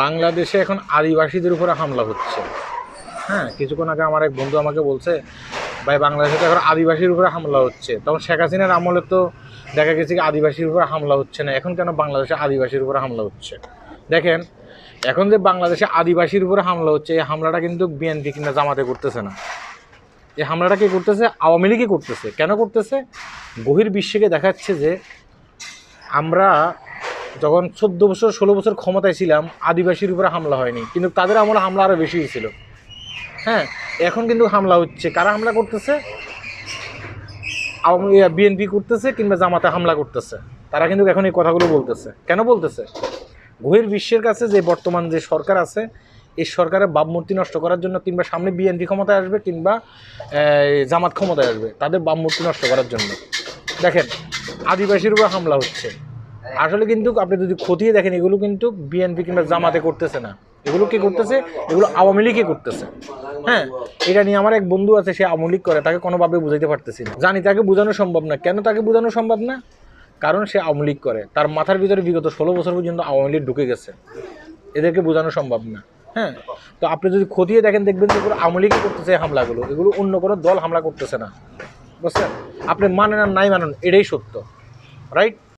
বাংলাদেশে এখন আদিবাসীদের উপরে হামলা হচ্ছে। হ্যাঁ কিছুক্ষণ আগে আমার এক বন্ধু আমাকে বলছে, ভাই, বাংলাদেশে তো এখন আদিবাসীর উপরে হামলা হচ্ছে। তখন শেখ হাসিনার আমলে তো দেখা গেছে কি আদিবাসীর উপরে হামলা হচ্ছে না। এখন কেন বাংলাদেশে আদিবাসীর উপরে হামলা হচ্ছে? দেখেন, এখন যে বাংলাদেশে আদিবাসীর উপরে হামলা হচ্ছে, এই হামলাটা কিন্তু বিএনপি কিংবা জামাতে করতেছে না। এই হামলাটা কে করতেছে? আওয়ামী লীগই করতেছে। কেন করতেছে? বহির বিশ্বকে দেখাচ্ছে যে আমরা যখন চোদ্দ বছর, ষোলো বছর ক্ষমতায় ছিলাম, আদিবাসীর উপরে হামলা হয়নি। কিন্তু তাদের আমলে হামলা আরও বেশি হয়েছিল হ্যাঁ এখন কিন্তু হামলা হচ্ছে। কারা হামলা করতেছে? বিএনপি করতেছে কিংবা জামাতে হামলা করতেছে। তারা কিন্তু এখন এই কথাগুলো বলতেছে। কেন বলতেছে? বহির বিশ্বের কাছে যে বর্তমান যে সরকার আছে, এই সরকারের ভাবমূর্তি নষ্ট করার জন্য কিংবা সামনে বিএনপি ক্ষমতায় আসবে কিংবা জামাত ক্ষমতায় আসবে, তাদের ভাবমূর্তি নষ্ট করার জন্য। দেখেন, আদিবাসীর উপর হামলা হচ্ছে। আসলে কিন্তু আপনি যদি খতিয়ে দেখেন, এগুলো কিন্তু বিএনপি কিংবা জামাতে করতেছে না। এগুলো কি করতেছে? এগুলো আওয়ামী লীগই করতেছে। হ্যাঁ এটা নিয়ে আমার এক বন্ধু আছে, সে আওয়ামী লীগ করে, তাকে কোনোভাবে বুঝাইতে পারতেছি না। জানি, তাকে বোঝানো সম্ভব না। কেন তাকে বোঝানো সম্ভব না? কারণ সে আওয়ামী লীগ করে। তার মাথার ভিতরে বিগত ষোলো বছর পর্যন্ত আওয়ামী লীগ ঢুকে গেছে। এদেরকে বোঝানো সম্ভব না। হ্যাঁ তো আপনি যদি খতিয়ে দেখেন, দেখবেন যে এগুলো আওয়ামী লীগই করতেছে হামলাগুলো। এগুলো অন্য কোনো দল হামলা করতেছে না। বুঝছেন? আপনি মানেন আর নাই মানেন, এটাই সত্য। রাইট